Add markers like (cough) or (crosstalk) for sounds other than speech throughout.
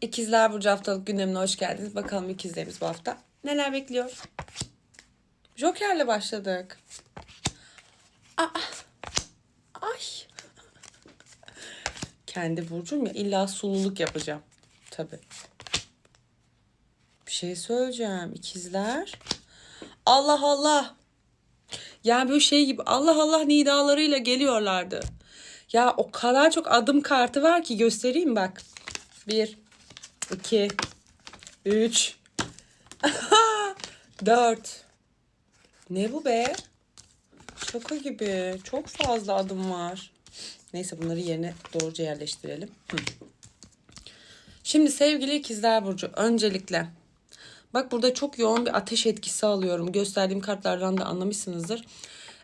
İkizler Burcu haftalık gündemine hoş geldiniz. Bakalım ikizlerimiz bu hafta neler bekliyor? Joker'le başladık. Aa, ay. Kendi burcum ya illa sululuk yapacağım. Tabii. Bir şey söyleyeceğim. İkizler. Allah Allah. Yani böyle şey gibi Allah Allah nidalarıyla geliyorlardı. Ya o kadar çok adım kartı var ki göstereyim bak. Bir, iki, üç, (laughs) dört. Ne bu be? Şaka gibi. Çok fazla adım var. Neyse bunları yerine doğruca yerleştirelim. Şimdi sevgili ikizler burcu öncelikle bak burada çok yoğun bir ateş etkisi alıyorum. Gösterdiğim kartlardan da anlamışsınızdır.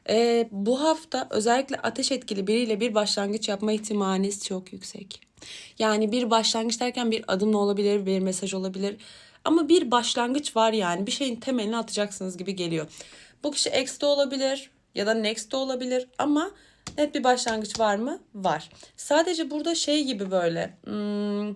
Ee, bu hafta özellikle ateş etkili biriyle bir başlangıç yapma ihtimaliniz çok yüksek. Yani bir başlangıç derken bir adım olabilir, bir mesaj olabilir. Ama bir başlangıç var yani. Bir şeyin temelini atacaksınız gibi geliyor. Bu kişi ex de olabilir ya da next de olabilir ama net bir başlangıç var mı? Var. Sadece burada şey gibi böyle hmm,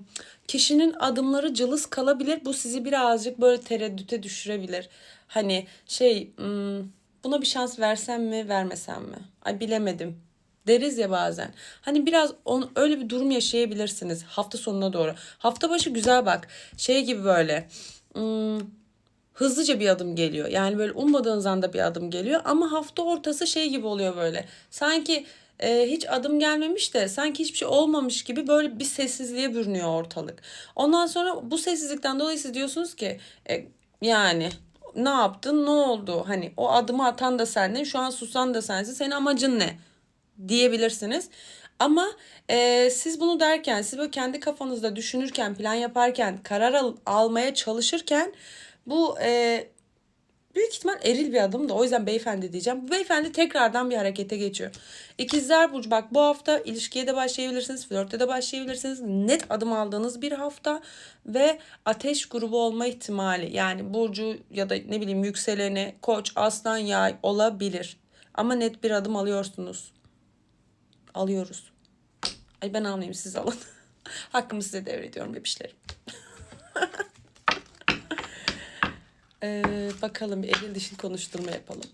kişinin adımları cılız kalabilir. Bu sizi birazcık böyle tereddüte düşürebilir. Hani şey hmm, buna bir şans versem mi vermesem mi? Ay bilemedim deriz ya bazen. Hani biraz on, öyle bir durum yaşayabilirsiniz hafta sonuna doğru. Hafta başı güzel bak. Şey gibi böyle. Hmm, hızlıca bir adım geliyor. Yani böyle ummadığınız anda bir adım geliyor ama hafta ortası şey gibi oluyor böyle. Sanki e, hiç adım gelmemiş de sanki hiçbir şey olmamış gibi böyle bir sessizliğe bürünüyor ortalık. Ondan sonra bu sessizlikten dolayı siz diyorsunuz ki e, yani ne yaptın ne oldu hani o adımı atan da sendin şu an susan da sensin senin amacın ne diyebilirsiniz. Ama e, siz bunu derken, siz böyle kendi kafanızda düşünürken, plan yaparken, karar al- almaya çalışırken bu e, büyük ihtimal eril bir adım da o yüzden beyefendi diyeceğim. Bu beyefendi tekrardan bir harekete geçiyor. İkizler Burcu bak bu hafta ilişkiye de başlayabilirsiniz, flörte de başlayabilirsiniz. Net adım aldığınız bir hafta ve ateş grubu olma ihtimali yani Burcu ya da ne bileyim yükseleni, koç, aslan, yay olabilir. Ama net bir adım alıyorsunuz alıyoruz. Ay ben almayayım siz alın. (laughs) Hakkımı size devrediyorum bebişlerim. (laughs) ee, bakalım bir eril dişil konuşturma yapalım.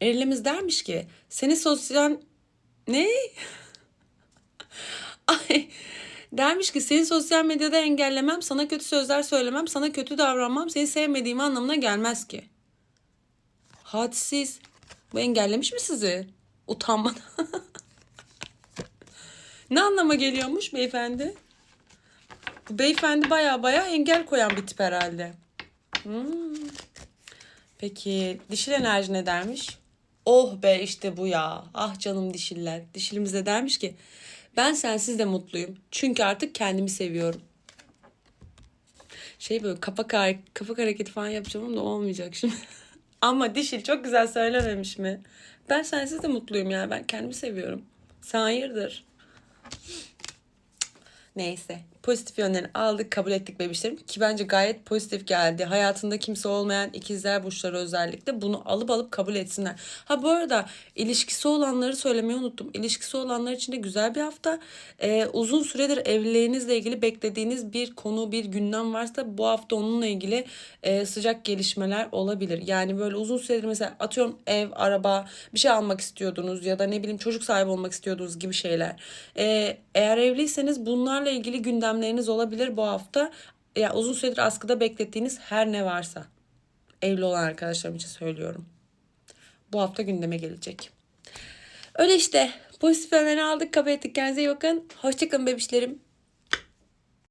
Erilimiz dermiş ki seni sosyal... Ne? (laughs) Ay dermiş ki seni sosyal medyada engellemem, sana kötü sözler söylemem, sana kötü davranmam, seni sevmediğim anlamına gelmez ki. Hadsiz. Bu engellemiş mi sizi? Utanmadan. (laughs) ne anlama geliyormuş beyefendi? Bu beyefendi baya baya engel koyan bir tip herhalde. Hmm. Peki dişil enerji ne dermiş? Oh be işte bu ya. Ah canım dişiller. Dişilimiz de dermiş ki ben sensiz de mutluyum. Çünkü artık kendimi seviyorum. Şey böyle kapak, kapak hareketi falan yapacağım ama olmayacak şimdi. (laughs) Ama dişil çok güzel söylememiş mi? Ben sensiz de mutluyum yani. Ben kendimi seviyorum. Sen hayırdır? Neyse. Pozitif yönlerini aldık, kabul ettik bebişlerim. Ki bence gayet pozitif geldi. Hayatında kimse olmayan ikizler burçları özellikle bunu alıp alıp kabul etsinler. Ha bu arada ilişkisi olanları söylemeyi unuttum. İlişkisi olanlar için de güzel bir hafta. Ee, uzun süredir evliliğinizle ilgili beklediğiniz bir konu, bir gündem varsa bu hafta onunla ilgili e, sıcak gelişmeler olabilir. Yani böyle uzun süredir mesela atıyorum ev, araba bir şey almak istiyordunuz ya da ne bileyim çocuk sahibi olmak istiyordunuz gibi şeyler. Ee, eğer evliyseniz bunlarla ilgili gündemleriniz olabilir bu hafta. Ya uzun süredir askıda beklettiğiniz her ne varsa. Evli olan arkadaşlarım için söylüyorum. Bu hafta gündeme gelecek. Öyle işte. Pozitif aldık, kabul ettik. Kendinize iyi bakın. Hoşçakalın bebişlerim.